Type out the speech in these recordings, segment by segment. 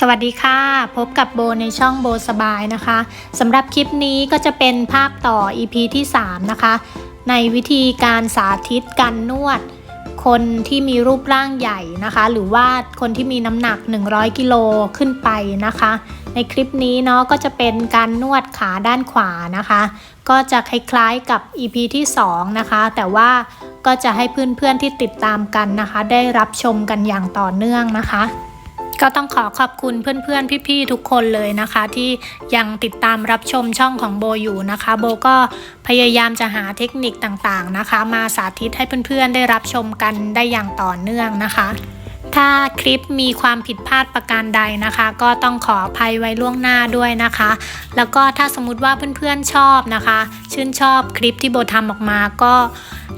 สวัสดีค่ะ พบกับโบในช่องโบสบายนะคะสำหรับคลิปนี้ก็จะเป็นภาคต่อ EP ที่ 3 นะคะ ในวิธีการสาธิตการนวด คนที่มีรูปร่างใหญ่นะคะ หรือว่าคนที่มีน้ำหนัก 100 กิโลขึ้นไปนะคะ ในคลิปนี้เนาะก็จะเป็นการนวดขาด้านขวานะคะ ก็จะคล้ายๆกับ EP ที่ 2 นะคะ แต่ว่าก็จะให้เพื่อนๆที่ติดตามกันนะคะ ได้รับชมกันอย่างต่อเนื่องนะคะ ก็ต้องขอขอบคุณเพื่อนๆ พี่ๆ ทุกคนเลยนะคะ ที่ยังติดตามรับชมช่องของโบอยู่นะคะ โบก็พยายามจะหาเทคนิคต่างๆนะคะ มาสาธิตให้เพื่อนๆ ได้รับชมกันได้อย่างต่อเนื่องนะคะ ถ้าคลิปมีความผิดพลาดประการใดนะคะ ก็ต้องขออภัยไว้ล่วงหน้าด้วยนะคะ แล้วก็ถ้าสมมุติว่าเพื่อนๆชอบนะคะ ชื่นชอบคลิปที่โบทำออกมาก็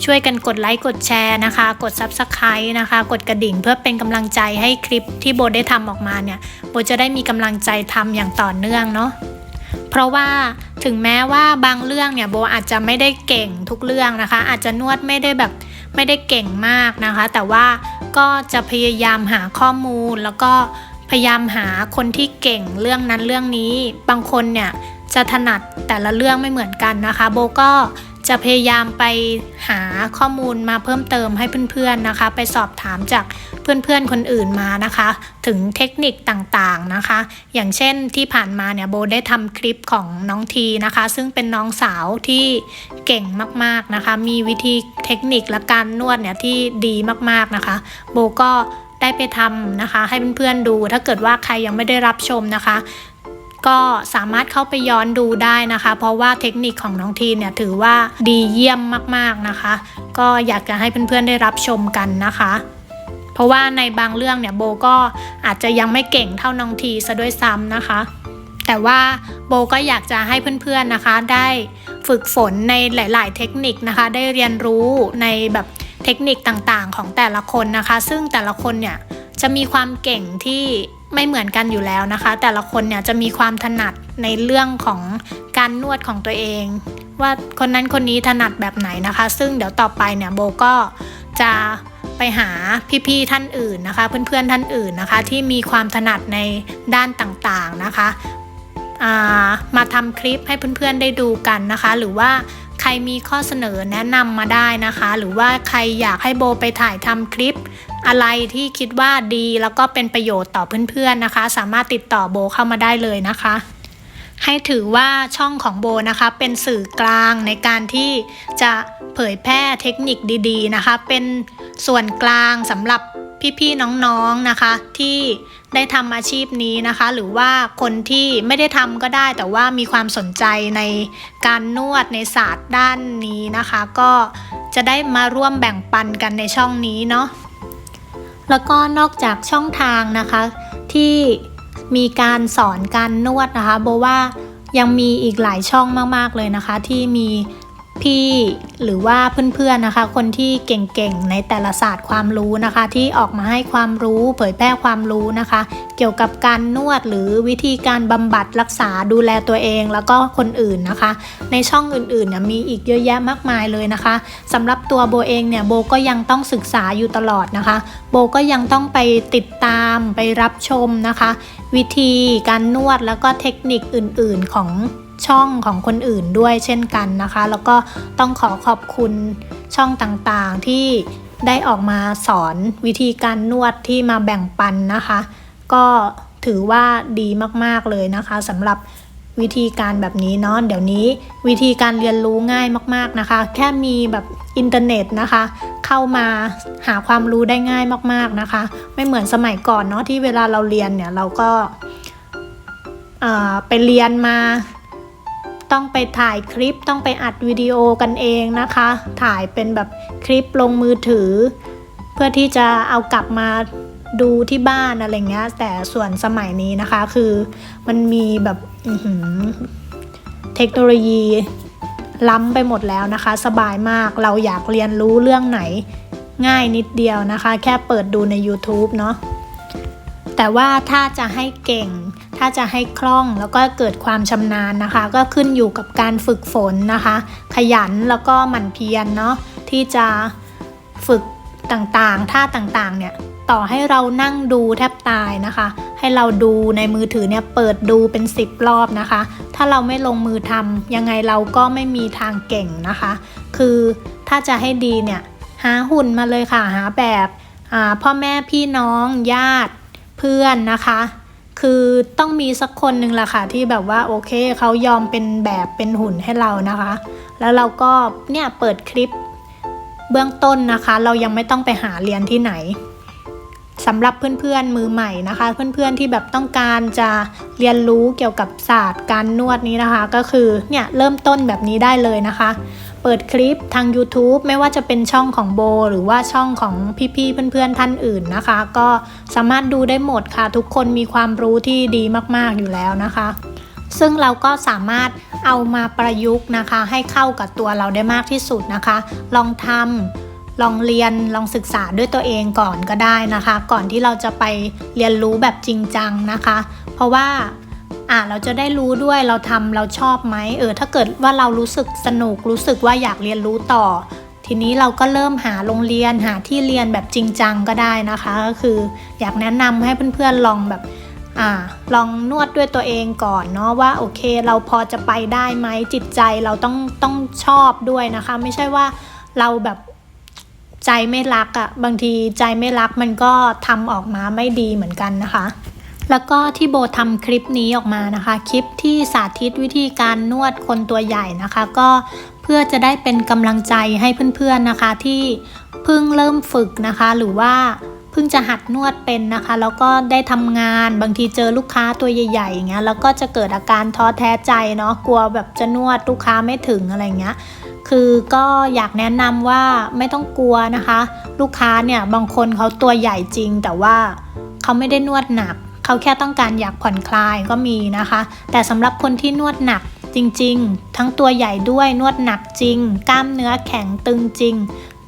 ช่วยกันกดไลค์กดแชร์นะคะ กด Subscribe นะคะ กดกระดิ่งเพื่อเป็นกำลังใจให้คลิปที่โบได้ทำออกมาเนี่ยโบจะได้มีกำลังใจทำอย่างต่อเนื่องเนาะเพราะว่าถึงแม้ว่าบางเรื่องเนี่ยโบอาจจะไม่ได้เก่งทุกเรื่องนะคะ อาจจะนวดไม่ได้แบบไม่ได้เก่งมากนะคะ แต่ว่า ก็จะพยายามหาข้อมูล แล้วก็พยายามหาคนที่เก่งเรื่องนั้นเรื่องนี้ บางคนเนี่ยจะถนัดแต่ละเรื่องไม่เหมือนกันนะคะ โบก็ จะพยายามไปหาข้อมูลมาเพิ่มเติมให้เพื่อนๆนะคะ ไปสอบถามจากเพื่อนๆคนอื่นมานะคะ ถึงเทคนิคต่างๆนะคะ อย่างเช่นที่ผ่านมาเนี่ยโบได้ทำคลิปของน้องทีนะคะ ซึ่งเป็นน้องสาวที่เก่งมากๆนะคะ มีวิธีเทคนิคและการนวดเนี่ยที่ดีมากๆนะคะ โบก็ได้ไปทำนะคะ ให้เพื่อนๆดูถ้าเกิดว่าใครยังไม่ได้รับชมนะคะ ก็สามารถเข้าไปย้อนดูได้นะคะ เพราะว่าเทคนิคของน้องทีเนี่ยถือว่าดีเยี่ยมมากๆนะคะ ก็อยากจะให้เพื่อนๆได้รับชมกันนะคะ เพราะว่าในบางเรื่องเนี่ยโบก็อาจจะยังไม่เก่งเท่าน้องทีซะด้วยซ้ำนะคะ แต่ว่าโบก็อยากจะให้เพื่อนๆนะคะได้ฝึกฝนในหลาย ๆ เทคนิคนะคะ ได้เรียนรู้ในแบบเทคนิคต่างๆ ของแต่ละคนนะคะ ซึ่งแต่ละคนเนี่ยจะมีความเก่งที่ ไม่เหมือนกันอยู่แล้วนะคะ แต่ละคนเนี่ยจะมีความถนัดในเรื่องของการนวดของตัวเอง ว่าคนนั้นคนนี้ถนัดแบบไหนนะคะ ซึ่งเดี๋ยวต่อไปเนี่ยโบก็จะไปหาพี่ๆท่านอื่นนะคะ เพื่อนๆท่านอื่นนะคะ ที่มีความถนัดในด้านต่างๆนะคะามาทำคลิปให้เพื่อนๆได้ดูกันนะคะ หรือว่า รมีข้อเสนอแนะนำมาได้นะคะ หรือว่าใครอยากให้โบไปถ่ายทำคลิป อะไรที่คิดว่าดีแล้วก็เป็นประโยชน์ต่อเพื่อนๆนะคะ สามารถติดต่อโบเข้ามาได้เลยนะคะ ให้ถือว่าช่องของโบนะคะ เป็นสื่อกลางในการที่จะเผยแพร่เทคนิคดีๆนะคะ เป็นส่วนกลางสำหรับพี่ๆน้องๆนะคะที่ ได้ทำอาชีพนี้นะคะ หรือว่าคนที่ไม่ได้ทำก็ได้ แต่ว่ามีความสนใจในการนวดในศาสตร์ด้านนี้นะคะ ก็จะได้มาร่วมแบ่งปันกันในช่องนี้เนาะแล้วก็นอกจากช่องทางนะคะ ที่มีการสอนการนวดนะคะโบว่ายังมีอีกหลายช่องมาก ๆ เลยนะคะ ที่มี พี่หรือว่าเพื่อนๆนะคะ คนที่เก่งๆในแต่ละศาสตร์ความรู้นะคะ ที่ออกมาให้ความรู้เผยแพร่ความรู้นะคะ เกี่ยวกับการนวดหรือวิธีการบำบัดรักษาดูแลตัวเองแล้วก็คนอื่นนะคะ ในช่องอื่นๆเนี่ยมีอีกเยอะแยะมากมายเลยนะคะสำหรับตัวโบเองเนี่ยโบก็ยังต้องศึกษาอยู่ตลอดนะคะ โบก็ยังต้องไปติดตามไปรับชมนะคะ วิธีการนวดแล้วก็เทคนิคอื่นๆของ ช่องของคนอื่นด้วยเช่นกันนะคะ แล้วก็ต้องขอขอบคุณช่องต่างๆที่ได้ออกมาสอนวิธีการนวดที่มาแบ่งปันนะคะ ก็ถือว่าดีมากๆเลยนะคะสำหรับวิธีการแบบนี้เนาะเดี๋ยวนี้วิธีการเรียนรู้ง่ายมากๆนะคะ แค่มีแบบอินเทอร์เน็ตนะคะ เข้ามาหาความรู้ได้ง่ายมากๆนะคะ ไม่เหมือนสมัยก่อนเนาะที่เวลาเราเรียนเนี่ยเราก็าไปเรียนมา ต้องไปถ่ายคลิปต้องไปอัดวิดีโอกันเองนะคะ ถ่ายเป็นแบบคลิปลงมือถือ เพื่อที่จะเอากลับมาดูที่บ้านอะไรเงี้ย แต่ส่วนสมัยนี้นะคะคือมันมีแบบเทคโนโลยีล้ำไปหมดแล้วนะคะ สบายมากเราอยากเรียนรู้เรื่องไหน ง่ายนิดเดียวนะคะ แค่เปิดดูใน YouTube เนาะ แต่ว่าถ้าจะให้เก่ง ถ้าจะให้คล่องแล้วก็เกิดความชำนาญนะคะ ก็ขึ้นอยู่กับการฝึกฝนนะคะ ขยันแล้วก็หมั่นเพียรเนาะที่จะฝึกต่างๆ ท่าต่างๆ เนี่ยต่อให้เรานั่งดูแทบตายนะคะ ให้เราดูในมือถือเนี่ยเปิดดูเป็น 10 รอบนะคะ ถ้าเราไม่ลงมือทำยังไงเราก็ไม่มีทางเก่งนะคะ คือถ้าจะให้ดีเนี่ยหาหุ่นมาเลยค่ะหาแบบพ่อแม่พี่น้องญาติ เพื่อนนะคะ คือต้องมีสักคนหนึ่งแหละค่ะที่แบบว่าโอเคเขายอมเป็นแบบเป็นหุ่นให้เรานะคะ แล้วเราก็เนี่ยเปิดคลิปเบื้องต้นนะคะ เรายังไม่ต้องไปหาเรียนที่ไหนสำหรับเพื่อนๆมือใหม่นะคะ เพื่อนๆที่แบบต้องการจะเรียนรู้เกี่ยวกับศาสตร์การนวดนี้นะคะ ก็คือเนี่ยเริ่มต้นแบบนี้ได้เลยนะคะเปิดคลิปทาง YouTube ไม่ว่าจะเป็นช่องของโบ หรือว่าช่องของพี่ๆเพื่อนๆท่านอื่นนะคะ ก็สามารถดูได้หมดค่ะ ทุกคนมีความรู้ที่ดีมากๆอยู่แล้วนะคะ ซึ่งเราก็สามารถเอามาประยุกต์นะคะ ให้เข้ากับตัวเราได้มากที่สุดนะคะ ลองทำลองเรียนลองศึกษาด้วยตัวเองก่อนก็ได้นะคะ ก่อนที่เราจะไปเรียนรู้แบบจริงจังนะคะ เพราะว่า อ่าเราจะได้รู้ด้วยเราทำเราชอบไหมเออถ้าเกิดว่าเรารู้สึกสนุกรู้สึกว่าอยากเรียนรู้ต่อ ทีนี้เราก็เริ่มหาโรงเรียนหาที่เรียนแบบจริงจังก็ได้นะคะก็คืออยากแนะนำให้เพื่อนๆลองแบบอ่าลองนวดด้วยตัวเองก่อนเนาะว่าโอเคเราพอจะไปได้ไหมจิตใจเราต้องต้องชอบด้วยนะคะ ไม่ใช่ว่าเราแบบใจไม่รักอะ่ะบางทีใจไม่รักมันก็ทำออกมาไม่ดีเหมือนกันนะคะ แล้วก็ที่โบทำคลิปนี้ออกมานะคะ คลิปที่สาธิตวิธีการนวดคนตัวใหญ่นะคะ ก็เพื่อจะได้เป็นกำลังใจให้เพื่อนๆนะคะ ที่เพิ่งเริ่มฝึกนะคะ หรือว่าเพิ่งจะหัดนวดเป็นนะคะ แล้วก็ได้ทำงานบางทีเจอลูกค้าตัวใหญ่ๆอย่างเงี้ยแล้วก็จะเกิดอาการท้อแท้ใจเนาะกลัวแบบจะนวดลูกค้าไม่ถึงอะไรเงี้ยคือก็อยากแนะนำว่าไม่ต้องกลัวนะคะ ลูกค้าเนี่ยบางคนเขาตัวใหญ่จริง แต่ว่าเขาไม่ได้นวดหนัก เขาแค่ต้องการอยากผ่อนคลายก็มีนะคะ แต่สำหรับคนที่นวดหนักจริงๆ ทั้งตัวใหญ่ด้วยนวดหนักจริง กล้ามเนื้อแข็งตึงจริง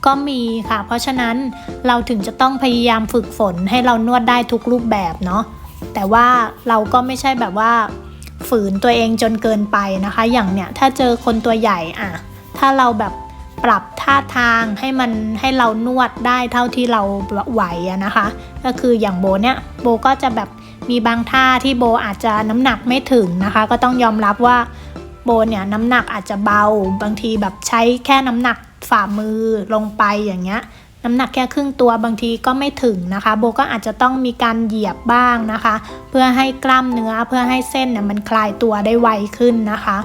ก็มีค่ะ เพราะฉะนั้นเราถึงจะต้องพยายามฝึกฝนให้เรานวดได้ทุกรูปแบบเนาะแต่ว่าเราก็ไม่ใช่แบบว่า ฝืนตัวเองจนเกินไปนะคะ อย่างเนี้ยถ้าเจอคนตัวใหญ่อะถ้าเราแบบปรับท่าทางให้มันให้เรานวดได้เท่าที่เราไหวนะคะ ก็คืออย่างโบเนี่ยโบก็จะแบบ มีบางท่าที่โบอาจจะน้ำหนักไม่ถึงนะคะ ก็ต้องยอมรับว่าโบเนี่ยน้ำหนักอาจจะเบา บางทีแบบใช้แค่น้ำหนักฝ่ามือลงไปอย่างเงี้ยน้ำหนักแค่ครึ่งตัวบางทีก็ไม่ถึงนะคะ โบก็อาจจะต้องมีการเหยียบบ้างนะคะ เพื่อให้กล้ามเนื้อเพื่อให้เส้นเนี่ยมันคลายตัวได้ไวขึ้นนะคะ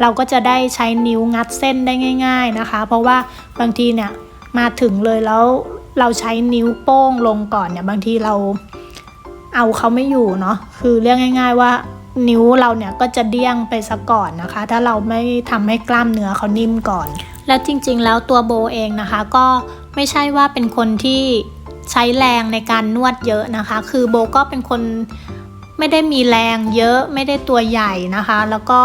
เราก็จะได้ใช้นิ้วงัดเส้นได้ง่าย ๆนะคะ เพราะว่าบางทีเนี่ยมาถึงเลยแล้วเราใช้นิ้วโป้งลงก่อนเนี่ยบางทีเรา เอาเขาไม่อยู่เนาะคือเรียกง่าย ๆ ว่านิ้วเราเนี่ยก็จะเดี้ยงไปซะก่อนนะคะ ถ้าเราไม่ทำให้กล้ามเนื้อเขานิ่มก่อน แล้วจริงๆ แล้วตัวโบเองนะคะ ก็ไม่ใช่ว่าเป็นคนที่ใช้แรงในการนวดเยอะนะคะ คือโบก็เป็นคนไม่ได้มีแรงเยอะไม่ได้ตัวใหญ่นะคะ แล้วก็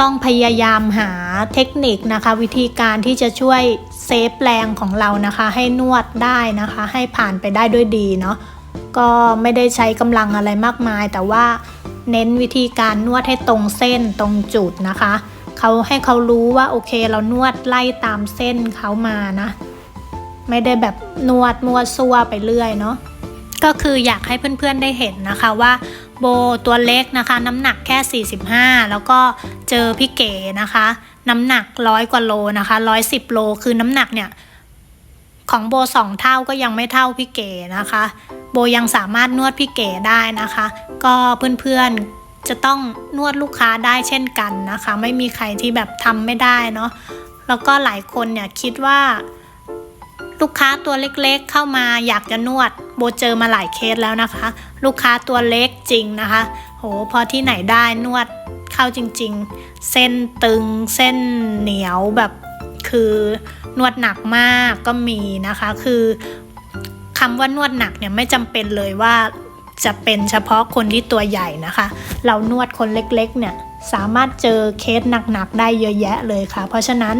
ต้องพยายามหาเทคนิคนะคะ วิธีการที่จะช่วยเซฟแรงของเรานะคะ ให้นวดได้นะคะ ให้ผ่านไปได้ด้วยดีเนาะ ก็ไม่ได้ใช้กำลังอะไรมากมาย แต่ว่าเน้นวิธีการนวดให้ตรงเส้นตรงจุดนะคะเขาให้เขารู้ว่าโอเคเรานวดไล่ตามเส้นเขามานะ ไม่ได้แบบนวดมัวซัวไปเรื่อยเนาะก็คืออยากให้เพื่อนๆได้เห็นนะคะว่าโบตัวเล็กนะคะ น้ำหนักแค่ 45 แล้วก็เจอพี่เก๋นะคะ น้ำหนักร้อยกว่าโลนะคะ110 โลคือน้ำหนักเนี่ยของโบสองเท่าก็ยังไม่เท่าพี่เก๋นะคะ โบยังสามารถนวดพี่เก๋ได้นะคะ ก็เพื่อนๆจะต้องนวดลูกค้าได้เช่นกันนะคะ ไม่มีใครที่แบบทำไม่ได้เนาะแล้วก็หลายคนเนี่ยคิดว่า ลูกค้าตัวเล็กๆเข้ามาอยากจะนวด โบเจอมาหลายเคสแล้วนะคะ ลูกค้าตัวเล็กจริงนะคะ โหพอที่ไหนได้นวดเข้าจริง ๆ เส้นตึงเส้นเหนียวแบบคือนวดหนักมากก็มีนะคะ คือ คำว่านวดหนักเนี่ยไม่จำเป็นเลยว่าจะเป็นเฉพาะคนที่ตัวใหญ่นะคะ เรานวดคนเล็กๆเนี่ยสามารถเจอเคสหนักๆได้เยอะแยะเลยค่ะ เพราะฉะนั้น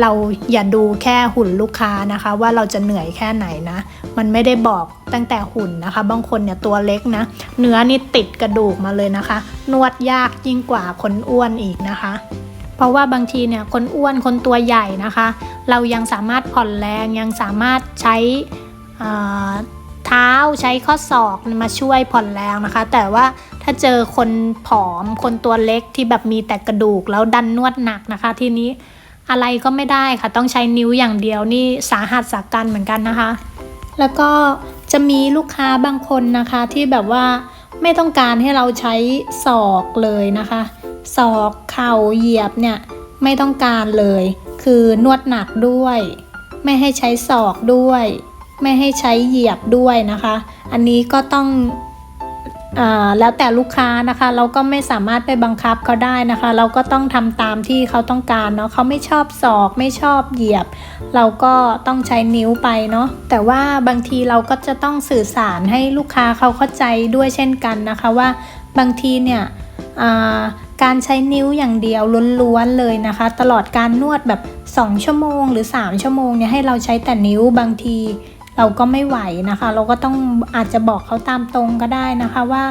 เราอย่าดูแค่หุ่นลูกค้านะคะ ว่าเราจะเหนื่อยแค่ไหนนะ มันไม่ได้บอกตั้งแต่หุ่นนะคะ บางคนเนี่ยตัวเล็กนะ เนื้อนี่ติดกระดูกมาเลยนะคะ นวดยากยิ่งกว่าคนอ้วนอีกนะคะ เพราะว่าบางทีเนี่ยคนอ้วนคนตัวใหญ่นะคะ เรายังสามารถผ่อนแรงยังสามารถใช้ เท้าใช้ข้อศอกมาช่วยผ่อนแรงนะคะ แต่ว่าถ้าเจอคนผอมคนตัวเล็กที่แบบมีแต่กระดูกแล้วดันนวดหนักนะคะ ทีนี้อะไรก็ไม่ได้ค่ะ ต้องใช้นิ้วอย่างเดียวนี่สาหัสสากันเหมือนกันนะคะ แล้วก็จะมีลูกค้าบางคนนะคะที่แบบว่าไม่ต้องการให้เราใช้ศอกเลยนะคะศอกเข่าเหยียบเนี่ยไม่ต้องการเลย คือนวดหนักด้วย ไม่ให้ใช้ศอกด้วย ไม่ให้ใช้เหยียบด้วยนะคะ อันนี้ก็ต้องอแล้วแต่ลูกค้านะคะ เราก็ไม่สามารถไปบังคับเขาได้นะคะ เราก็ต้องทำตามที่เขาต้องการเนาะเขาไม่ชอบศอกไม่ชอบเหยียบ เราก็ต้องใช้นิ้วไปเนาะแต่ว่าบางทีเราก็จะต้องสื่อสารให้ลูกค้าเขาเข้าใจด้วยเช่นกันนะคะว่าบางทีเนี่ยการใช้นิ้วอย่างเดียวล้วนๆเลยนะคะ ตลอดการนวดแบบ 2 ชั่วโมงหรือ 3 ชั่วโมงเนี่ยให้เราใช้แต่นิ้วบางที เราก็ไม่ไหวนะคะ เราก็ต้องอาจจะบอกเขาตามตรงก็ได้นะคะว่า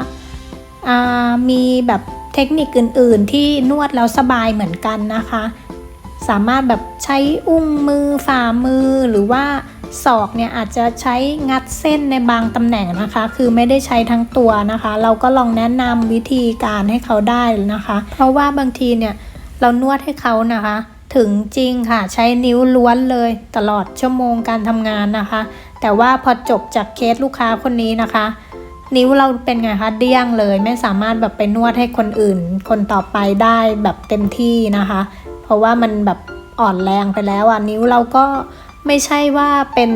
ามีแบบเทคนิคอื่น ๆ ที่นวดแล้วสบายเหมือนกันนะคะ สามารถแบบใช้อุ้งมือฝ่ามือหรือว่าศอกเนี่ยอาจจะใช้งัดเส้นในบางตำแหน่งนะคะ คือไม่ได้ใช้ทั้งตัวนะคะ เราก็ลองแนะนำวิธีการให้เขาได้นะคะ เพราะว่าบางทีเนี่ยเรานวดให้เขานะคะ ถึงจริงค่ะใช้นิ้วล้วนเลยตลอดชั่วโมงการทำงานนะคะ แต่ว่าพอจบจากเคสลูกค้าคนนี้นะคะ นิ้วเราเป็นไงคะเดี้ยงเลย ไม่สามารถแบบไปนวดให้คนอื่น คนต่อไปได้แบบเต็มที่นะคะ เพราะว่ามันแบบอ่อนแรงไปแล้วอะนิ้วเราก็ไม่ใช่ว่าเป็น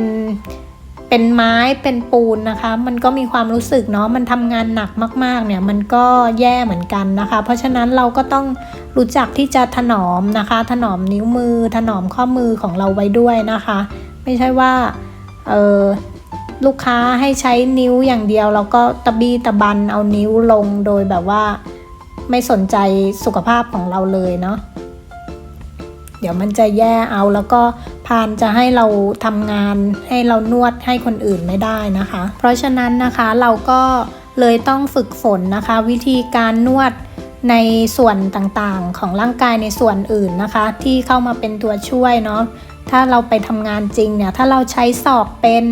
เป็นไม้เป็นปูนนะคะ มันก็มีความรู้สึกเนาะมันทำงานหนักมากๆเนี่ยมันก็แย่เหมือนกันนะคะ เพราะฉะนั้นเราก็ต้องรู้จักที่จะถนอมนะคะ ถนอมนิ้วมือ ถนอมข้อมือของเราไว้ด้วยนะคะ ไม่ใช่ว่าเออลูกค้าให้ใช้นิ้วอย่างเดียวแล้วก็ตะบี้ตะบันเอานิ้วลงโดยแบบว่า ไม่สนใจสุขภาพของเราเลยเนาะ เดี๋ยวมันจะแย่เอาแล้วก็พานจะให้เราทำงานให้เรานวดให้คนอื่นไม่ได้นะคะ เพราะฉะนั้นนะคะเราก็เลยต้องฝึกฝนนะคะ วิธีการนวดในส่วนต่างๆ ของร่างกายในส่วนอื่นนะคะ ที่เข้ามาเป็นตัวช่วยเนาะถ้าเราไปทำงานจริงเนี่ยถ้าเราใช้ศอกเป็น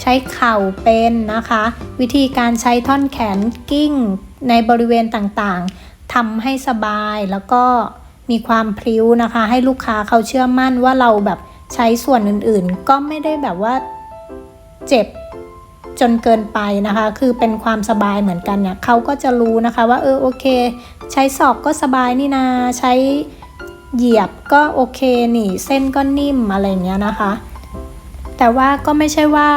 ใช้เข่าเป็นนะคะ วิธีการใช้ท่อนแขนกิ้งในบริเวณต่างๆทำให้สบายแล้วก็ มีความพริ้วนะคะ ให้ลูกค้าเขาเชื่อมั่นว่าเราแบบใช้ส่วนอื่นๆ ก็ไม่ได้แบบว่าเจ็บจนเกินไปนะคะ คือเป็นความสบายเหมือนกันเนี่ยเขาก็จะรู้นะคะว่าเออโอเค ใช้ศอกก็สบายนี่นาใช้เหยียบก็โอเคนี่ เส้นก็นิ่มอะไรเงี้ยนะคะ แต่ว่าก็ไม่ใช่ว่า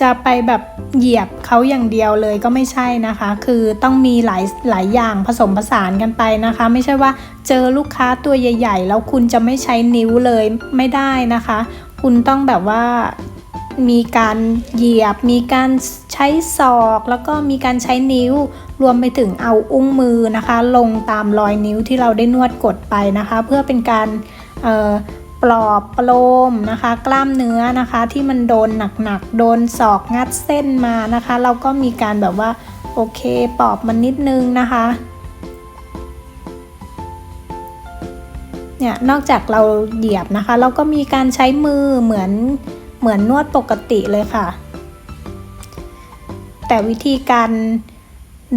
จะไปแบบเหยียบเขาอย่างเดียวเลยก็ไม่ใช่นะคะ คือต้องมีหลายหลายอย่างผสมผสานกันไปนะคะ ไม่ใช่ว่า เจอลูกค้าตัวใหญ่ ๆ แล้วคุณจะไม่ใช้นิ้วเลยไม่ได้นะคะ คุณต้องแบบว่ามีการเหยียบ มีการใช้ศอก แล้วก็มีการใช้นิ้ว รวมไปถึงเอาอุ้งมือนะคะ ลงตามรอยนิ้วที่เราได้นวดกดไปนะคะ เพื่อเป็นการปลอบประโลมนะคะ กล้ามเนื้อนะคะที่มันโดนหนักๆ โดนศอกงัดเส้นมานะคะ เราก็มีการแบบว่าโอเคปลอบมันนิดนึงนะคะ เนี่ยนอกจากเราเหยียบนะคะ เราก็มีการใช้มือเหมือนเหมือนนวดปกติเลยค่ะ แต่วิธีการ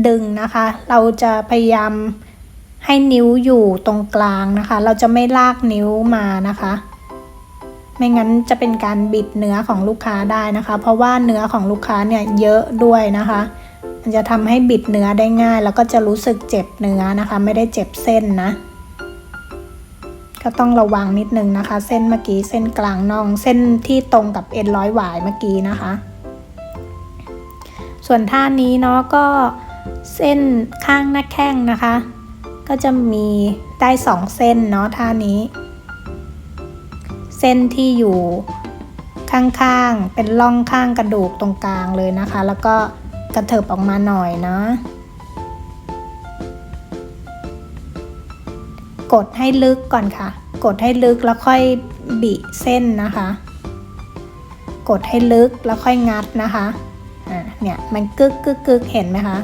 ดึงนะคะ เราจะพยายามให้นิ้วอยู่ตรงกลางนะคะ เราจะไม่ลากนิ้วมานะคะ ไม่งั้นจะเป็นการบิดเนื้อของลูกค้าได้นะคะ เพราะว่าเนื้อของลูกค้าเนี่ยเยอะด้วยนะคะ มันจะทำให้บิดเนื้อได้ง่าย แล้วก็จะรู้สึกเจ็บเนื้อนะคะ ไม่ได้เจ็บเส้นนะ ก็ต้องระวังนิดนึงนะคะ เส้นเมื่อกี้เส้นกลางน่อง เส้นที่ตรงกับเอ็นร้อยหวายเมื่อกี้นะคะ ส่วนท่านี้เนาะก็เส้นข้างหน้าแข้งนะคะ ก็จะมีได้สองเส้นเนาะท่านี้ เส้นที่อยู่ข้างๆเป็นร่องข้างกระดูกตรงกลางเลยนะคะ แล้วก็กระเถิบออกมาหน่อยนะ กดให้ลึกก่อนค่ะ กดให้ลึกแล้วค่อยบิเส้นนะคะ กดให้ลึกแล้วค่อยงัดนะคะอ่าเนี่ยมันกึกกึกกึกเห็นไหมคะ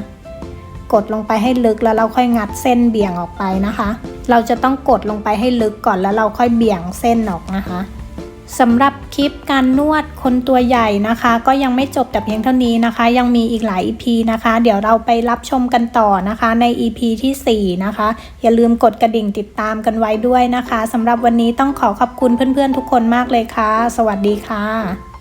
กดลงไปให้ลึกแล้วเราค่อยงัดเส้นเบี่ยงออกไปนะคะ เราจะต้องกดลงไปให้ลึกก่อนแล้วเราค่อยเบี่ยงเส้นออกนะคะสำหรับ คลิปการนวดคนตัวใหญ่นะคะ ก็ยังไม่จบแต่เพียงเท่านี้นะคะ ยังมีอีกหลาย EP นะคะ เดี๋ยวเราไปรับชมกันต่อนะคะ ใน EP ที่ 4 นะคะ อย่าลืมกดกระดิ่งติดตามกันไว้ด้วยนะคะสำหรับวันนี้ต้องขอขอบคุณเพื่อนๆทุกคนมากเลยค่ะ สวัสดีค่ะ